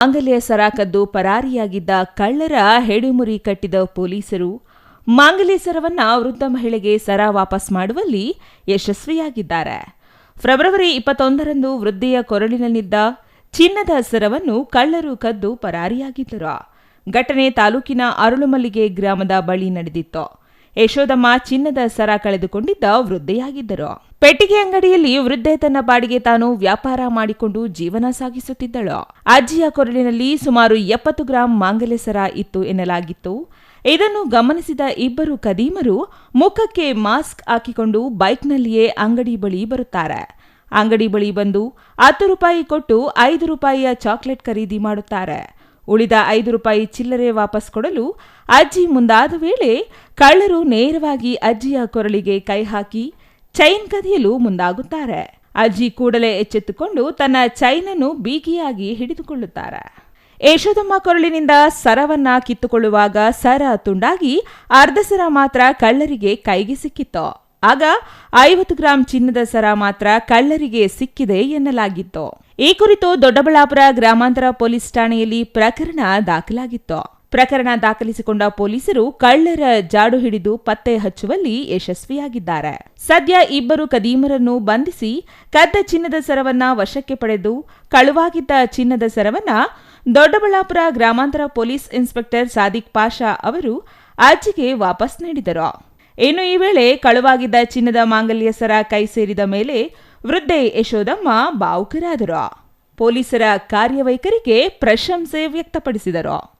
ಮಾಂಗಲ್ಯ ಸರ ಕದ್ದು ಪರಾರಿಯಾಗಿದ್ದ ಕಳ್ಳರ ಹೆಡೆಮುರಿ ಕಟ್ಟಿದ ಪೊಲೀಸರು ಮಾಂಗಲ್ಯ ಸರವನ್ನ ವೃದ್ಧ ಮಹಿಳೆಗೆ ಸರ ವಾಪಸ್ ಮಾಡುವಲ್ಲಿ ಯಶಸ್ವಿಯಾಗಿದ್ದಾರೆ. ಫೆಬ್ರವರಿ ಇಪ್ಪತ್ತೊಂದರಂದು ವೃದ್ಧೆಯ ಕೊರಳಿನಲ್ಲಿದ್ದ ಚಿನ್ನದ ಸರವನ್ನು ಕಳ್ಳರು ಕದ್ದು ಪರಾರಿಯಾಗಿದ್ದರು. ಘಟನೆ ತಾಲೂಕಿನ ಅರಳುಮಲ್ಲಿಗೆ ಗ್ರಾಮದ ಬಳಿ ನಡೆದಿತ್ತು. ಯಶೋದಮ್ಮ ಚಿನ್ನದ ಸರ ಕಳೆದುಕೊಂಡಿದ್ದ ವೃದ್ಧೆಯಾಗಿದ್ದರು. ಪೆಟ್ಟಿಗೆ ಅಂಗಡಿಯಲ್ಲಿ ವೃದ್ಧೆ ತನ್ನ ಬಾಡಿಗೆ ತಾನು ವ್ಯಾಪಾರ ಮಾಡಿಕೊಂಡು ಜೀವನ ಸಾಗಿಸುತ್ತಿದ್ದಳು. ಅಜ್ಜಿಯ ಕೊರಳಿನಲ್ಲಿ ಸುಮಾರು ಎಪ್ಪತ್ತು ಗ್ರಾಂ ಮಾಂಗಲ್ಯ ಇತ್ತು ಎನ್ನಲಾಗಿತ್ತು. ಇದನ್ನು ಗಮನಿಸಿದ ಇಬ್ಬರು ಕದೀಮರು ಮುಖಕ್ಕೆ ಮಾಸ್ಕ್ ಹಾಕಿಕೊಂಡು ಬೈಕ್ನಲ್ಲಿಯೇ ಅಂಗಡಿ ಬಳಿ ಬರುತ್ತಾರೆ. ಅಂಗಡಿ ಬಳಿ ಬಂದು ಹತ್ತು ರೂಪಾಯಿ ಕೊಟ್ಟು ಐದು ರೂಪಾಯಿಯ ಚಾಕ್ಲೇಟ್ ಖರೀದಿ ಮಾಡುತ್ತಾರೆ. ಉಳಿದ ಐದು ರೂಪಾಯಿ ಚಿಲ್ಲರೆ ವಾಪಸ್ ಕೊಡಲು ಅಜ್ಜಿ ಮುಂದಾದ ವೇಳೆ ಕಳ್ಳರು ನೇರವಾಗಿ ಅಜ್ಜಿಯ ಕೊರಳಿಗೆ ಕೈ ಹಾಕಿ ಚೈನ್ ಕದಿಯಲು ಮುಂದಾಗುತ್ತಾರೆ. ಅಜ್ಜಿ ಕೂಡಲೇ ಎಚ್ಚೆತ್ತುಕೊಂಡು ತನ್ನ ಚೈನನ್ನು ಬೀಗಿಯಾಗಿ ಹಿಡಿದುಕೊಳ್ಳುತ್ತಾರೆ. ಯಶೋದಮ್ಮ ಕೊರಳಿನಿಂದ ಸರವನ್ನ ಕಿತ್ತುಕೊಳ್ಳುವಾಗ ಸರ ತುಂಡಾಗಿ ಅರ್ಧ ಸರ ಮಾತ್ರ ಕಳ್ಳರಿಗೆ ಕೈಗೆ ಸಿಕ್ಕಿತ್ತು. ಆಗ ಐವತ್ತು ಗ್ರಾಂ ಚಿನ್ನದ ಸರ ಮಾತ್ರ ಕಳ್ಳರಿಗೆ ಸಿಕ್ಕಿದೆ ಎನ್ನಲಾಗಿತ್ತು. ಈ ಕುರಿತು ದೊಡ್ಡಬಳ್ಳಾಪುರ ಗ್ರಾಮಾಂತರ ಪೊಲೀಸ್ ಠಾಣೆಯಲ್ಲಿ ಪ್ರಕರಣ ದಾಖಲಾಗಿತ್ತು. ಪ್ರಕರಣ ದಾಖಲಿಸಿಕೊಂಡ ಪೊಲೀಸರು ಕಳ್ಳರ ಜಾಡು ಹಿಡಿದು ಪತ್ತೆ ಹಚ್ಚುವಲ್ಲಿ ಯಶಸ್ವಿಯಾಗಿದ್ದಾರೆ. ಸದ್ಯ ಇಬ್ಬರು ಕದೀಮರನ್ನು ಬಂಧಿಸಿ ಕದ್ದ ಚಿನ್ನದ ಸರವನ್ನ ವಶಕ್ಕೆ ಪಡೆದು ಕಳುವಾಗಿದ್ದ ಚಿನ್ನದ ಸರವನ್ನ ದೊಡ್ಡಬಳ್ಳಾಪುರ ಗ್ರಾಮಾಂತರ ಪೊಲೀಸ್ ಇನ್ಸ್ಪೆಕ್ಟರ್ ಸಾದಿಕ್ ಪಾಷಾ ಅವರು ಅಜ್ಜಿಗೆ ವಾಪಸ್ ನೀಡಿದರು. ಇನ್ನು ಈ ವೇಳೆ ಕಳುವಾಗಿದ್ದ ಚಿನ್ನದ ಮಾಂಗಲ್ಯ ಸರ ಕೈ ಸೇರಿದ ಮೇಲೆ ವೃದ್ಧೆ ಯಶೋದಮ್ಮ ಭಾವುಕರಾದರು ಪೊಲೀಸರ ಕಾರ್ಯವೈಖರಿಗೆ ಪ್ರಶಂಸೆ ವ್ಯಕ್ತಪಡಿಸಿದರು.